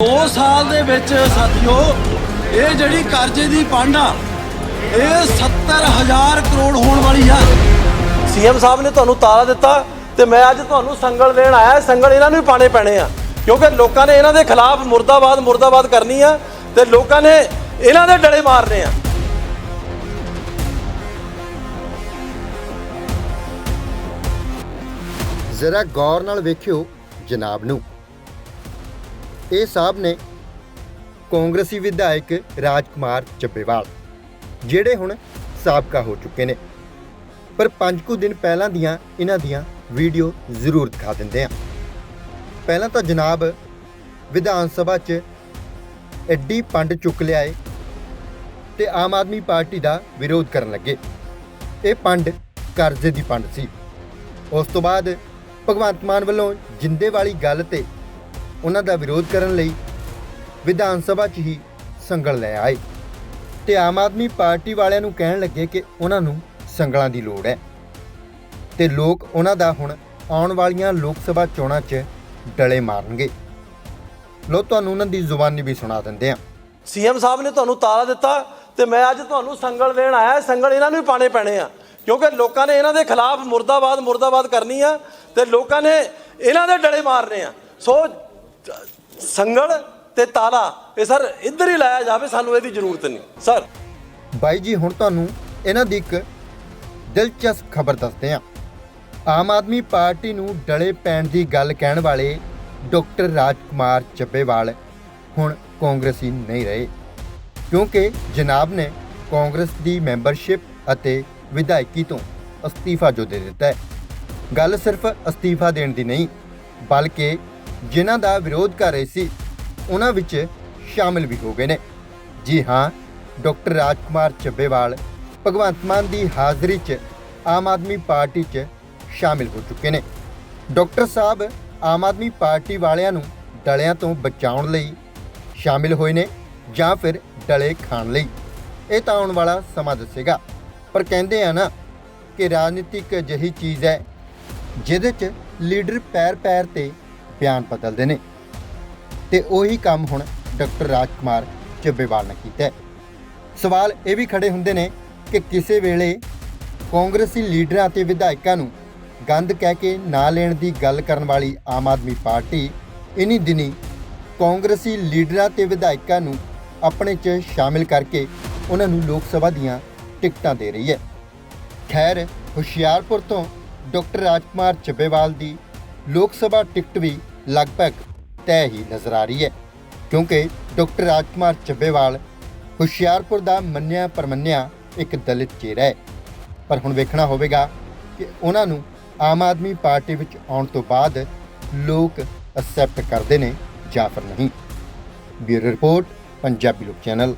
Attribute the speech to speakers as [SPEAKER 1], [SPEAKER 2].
[SPEAKER 1] 2 ਸਾਲ ਦੇ ਵਿੱਚ ਸਾਥੀਓ ਇਹ ਜਿਹੜੀ ਕਰਜ਼ੇ ਦੀ ਪੰਡ ਇਹ 70000 ਕਰੋੜ ਹੋਣ ਵਾਲੀ ਆ। ਸੀਐਮ ਸਾਹਿਬ ਨੇ ਤੁਹਾਨੂੰ ਤਾਲਾ ਦਿੱਤਾ ਤੇ ਮੈਂ ਅੱਜ ਤੁਹਾਨੂੰ ਸੰਗਲ ਦੇਣ ਆਇਆ। ਸੰਗਲ ਇਹਨਾਂ ਨੂੰ ਵੀ ਪਾਣੇ ਪੈਣੇ ਆ। ਕਿਉਂਕਿ ਲੋਕਾਂ ਨੇ ਇਹਨਾਂ ਦੇ ਖਿਲਾਫ ਮੁਰਦਾਬਾਦ ਮੁਰਦਾਬਾਦ ਕਰਨੀ ਆ ਤੇ ਲੋਕਾਂ ਨੇ ਇਹਨਾਂ ਦੇ ਡਲੇ ਮਾਰਨੇ ਆ।
[SPEAKER 2] ਜ਼ਰਾ ਗੌਰ ਨਾਲ ਵੇਖਿਓ ਜਨਾਬ ਨੂੰ। ਇਹ ਸਾਹਿਬ ਨੇ ਕਾਂਗਰਸੀ ਵਿਧਾਇਕ ਰਾਜਕੁਮਾਰ ਚੱਬੇਵਾਲ ਜਿਹੜੇ ਹੁਣ ਸਾਬਕਾ ਹੋ ਚੁੱਕੇ ਨੇ। ਪਰ ਪੰਜ ਕੁ ਦਿਨ ਪਹਿਲਾਂ ਦੀਆਂ ਇਹਨਾਂ ਦੀਆਂ ਵੀਡੀਓ ਜ਼ਰੂਰ ਦਿਖਾ ਦਿੰਦੇ ਆ ਪਹਿਲਾਂ ਤਾਂ ਜਨਾਬ ਵਿਧਾਨ ਸਭਾ 'ਚ ਐਡੀ ਪੰਡ ਚੁੱਕ ਲਿਆਏ ਤੇ ਆਮ ਆਦਮੀ ਪਾਰਟੀ ਦਾ ਵਿਰੋਧ ਕਰਨ ਲੱਗੇ। ਇਹ ਪੰਡ ਕਰਜ਼ੇ ਦੀ ਪੰਡ ਸੀ। ਉਸ ਤੋਂ ਬਾਅਦ ਭਗਵੰਤ ਮਾਨ ਵੱਲੋਂ ਜਿੰਦੇ ਵਾਲੀ ਗੱਲ ਤੇ ਉਹਨਾਂ ਦਾ ਵਿਰੋਧ ਕਰਨ ਲਈ ਵਿਧਾਨ ਸਭਾ 'ਚ ਹੀ ਸੰਗਲ ਲੈ ਆਏ। ਤੇ ਆਮ ਆਦਮੀ ਪਾਰਟੀ ਵਾਲਿਆਂ ਨੂੰ ਕਹਿਣ ਲੱਗੇ ਕਿ ਉਹਨਾਂ ਨੂੰ ਸੰਗਲਾਂ ਦੀ ਲੋੜ ਹੈ। ਤੇ ਲੋਕ ਉਹਨਾਂ ਦਾ ਹੁਣ ਆਉਣ ਵਾਲੀਆਂ ਲੋਕ ਸਭਾ ਚੋਣਾਂ 'ਚ ਡਲੇ ਮਾਰਨਗੇ। ਲੋ ਤੁਹਾਨੂੰ ਉਹਨਾਂ ਦੀ ਜ਼ੁਬਾਨੀ ਵੀ ਸੁਣਾ ਦਿੰਦੇ ਹਾਂ।
[SPEAKER 1] ਸੀਐਮ ਸਾਹਿਬ ਨੇ ਤੁਹਾਨੂੰ ਤਾਲਾ ਦਿੱਤਾ ਤੇ ਮੈਂ ਅੱਜ ਤੁਹਾਨੂੰ ਸੰਗਲ ਦੇਣ ਆਇਆ। ਸੰਗਲ ਇਹਨਾਂ ਨੂੰ ਵੀ ਪਾਣੇ ਪੈਣੇ ਆ। ਕਿਉਂਕਿ ਲੋਕਾਂ ਨੇ ਇਹਨਾਂ ਦੇ ਖਿਲਾਫ ਮੁਰਦਾਬਾਦ ਮੁਰਦਾਬਾਦ ਕਰਨੀ ਆ ਤੇ ਲੋਕਾਂ ਨੇ ਇਹਨਾਂ ਦੇ ਡਲੇ ਮਾਰਨੇ ਆ। ਸੋ ਸੰਗਲ ਤੇ ਤਾਲਾ, ਇਹ ਸਰ ਇੱਧਰ ਹੀ ਲਾਇਆ ਜਾਵੇ, ਸਾਨੂੰ ਇਹਦੀ ਜ਼ਰੂਰਤ ਨਹੀਂ। ਸਰ।
[SPEAKER 2] ਬਾਈ ਜੀ, ਹੁਣ ਤੁਹਾਨੂੰ ਇਹਨਾਂ ਦੀ ਇੱਕ ਦਿਲਚਸਪ ਖਬਰ ਦੱਸਦੇ ਹਾਂ। ਆਮ ਆਦਮੀ ਪਾਰਟੀ ਨੂੰ ਡਲੇ ਪੈਣ ਦੀ ਗੱਲ ਕਹਿਣ ਵਾਲੇ ਡਾਕਟਰ ਰਾਜਕੁਮਾਰ ਚੱਬੇਵਾਲ ਹੁਣ ਕਾਂਗਰਸੀ ਨਹੀਂ ਰਹੇ। ਕਿਉਂਕਿ ਜਨਾਬ ਨੇ ਕਾਂਗਰਸ ਦੀ ਮੈਂਬਰਸ਼ਿਪ ਅਤੇ ਵਿਧਾਇਕੀ ਤੋਂ ਅਸਤੀਫਾ ਜੋ ਦੇ ਦਿੱਤਾ ਹੈ। ਗੱਲ ਸਿਰਫ ਅਸਤੀਫਾ ਦੇਣ ਦੀ ਨਹੀਂ, ਬਲਕਿ ਜਿਨ੍ਹਾਂ ਦਾ ਵਿਰੋਧ ਕਰ ਰਹੇ ਸੀ, ਉਹਨਾਂ ਵਿੱਚ ਸ਼ਾਮਿਲ ਵੀ ਹੋ ਗਏ ਨੇ। ਜੀ ਹਾਂ, ਡਾਕਟਰ ਰਾਜਕੁਮਾਰ ਚੱਬੇਵਾਲ ਭਗਵੰਤ ਮਾਨ ਦੀ ਹਾਜ਼ਰੀ 'ਚ ਆਮ ਆਦਮੀ ਪਾਰਟੀ 'ਚ ਸ਼ਾਮਿਲ ਹੋ ਚੁੱਕੇ ਨੇ। ਡਾਕਟਰ ਸਾਹਿਬ ਆਮ ਆਦਮੀ ਪਾਰਟੀ ਵਾਲਿਆਂ ਨੂੰ ਡਲਿਆਂ ਤੋਂ ਬਚਾਉਣ ਲਈ ਸ਼ਾਮਿਲ ਹੋਏ ਨੇ ਜਾਂ ਫਿਰ ਡਲੇ ਖਾਣ ਲਈ। ਇਹ ਤਾਂ ਆਉਣ ਵਾਲਾ ਸਮਾਂ ਦੱਸੇਗਾ। ਪਰ ਕਹਿੰਦੇ ਆ ਨਾ ਕਿ ਰਾਜਨੀਤੀ ਇੱਕ ਅਜਿਹੀ ਚੀਜ਼ ਹੈ, ਜਿਹਦੇ 'ਚ ਲੀਡਰ ਪੈਰ ਪੈਰ ਤੇ ਬਿਆਨ ਬਦਲਦੇ ਨੇ। ਤੇ ਉਹੀ ਕੰਮ ਹੁਣ ਡਾਕਟਰ ਰਾਜ ਕੁਮਾਰ ਚੱਬੇਵਾਲ ਨੇ ਕੀਤਾ ਸਵਾਲ ਇਹ ਵੀ ਖੜੇ ਹੁੰਦੇ ਨੇ ਕਿ ਕਿਸੇ ਵੇਲੇ ਕਾਂਗਰਸੀ ਲੀਡਰਾਂ ਅਤੇ ਵਿਧਾਇਕਾਂ ਨੂੰ ਗੰਦ ਕਹਿ ਕੇ ਨਾ ਲੈਣ ਦੀ ਗੱਲ ਕਰਨ ਵਾਲੀ ਆਮ ਆਦਮੀ ਪਾਰਟੀ ਇਨੀ ਦਿਨੀ ਕਾਂਗਰਸੀ ਲੀਡਰਾਂ ਤੇ ਵਿਧਾਇਕਾਂ ਨੂੰ ਆਪਣੇ 'ਚ ਸ਼ਾਮਿਲ ਕਰਕੇ ਉਹਨਾਂ ਨੂੰ ਲੋਕ ਸਭਾ ਦੀਆਂ ਟਿਕਟਾਂ ਦੇ ਰਹੀ ਹੈ। ਖੈਰ, ਹੁਸ਼ਿਆਰਪੁਰ ਤੋਂ ਡਾਕਟਰ ਰਾਜਕੁਮਾਰ ਚੱਬੇਵਾਲ ਦੀ ਲੋਕ ਸਭਾ ਟਿਕਟ ਵੀ ਲਗਭਗ ਤੈਅ ਹੀ ਨਜ਼ਰ ਆ ਰਹੀ ਹੈ, ਕਿਉਂਕਿ ਡਾਕਟਰ ਰਾਜਕੁਮਾਰ ਚੱਬੇਵਾਲ ਹੁਸ਼ਿਆਰਪੁਰ ਦਾ ਮੰਨਿਆ ਪਰਮੰਨਿਆ ਇੱਕ ਦਲਿਤ ਚਿਹਰਾ ਹੈ। ਪਰ ਹੁਣ ਵੇਖਣਾ ਹੋਵੇਗਾ ਕਿ ਉਹਨਾਂ ਨੂੰ ਆਮ ਆਦਮੀ ਪਾਰਟੀ ਵਿੱਚ ਆਉਣ ਤੋਂ ਬਾਅਦ ਲੋਕ ਅਸੈਪਟ ਕਰਦੇ ਨੇ ਜਾਂ ਫਿਰ ਨਹੀਂ। ਬਿਊਰੋ ਰਿਪੋਰਟ, ਪੰਜਾਬੀ ਲੋਕ ਚੈਨਲ।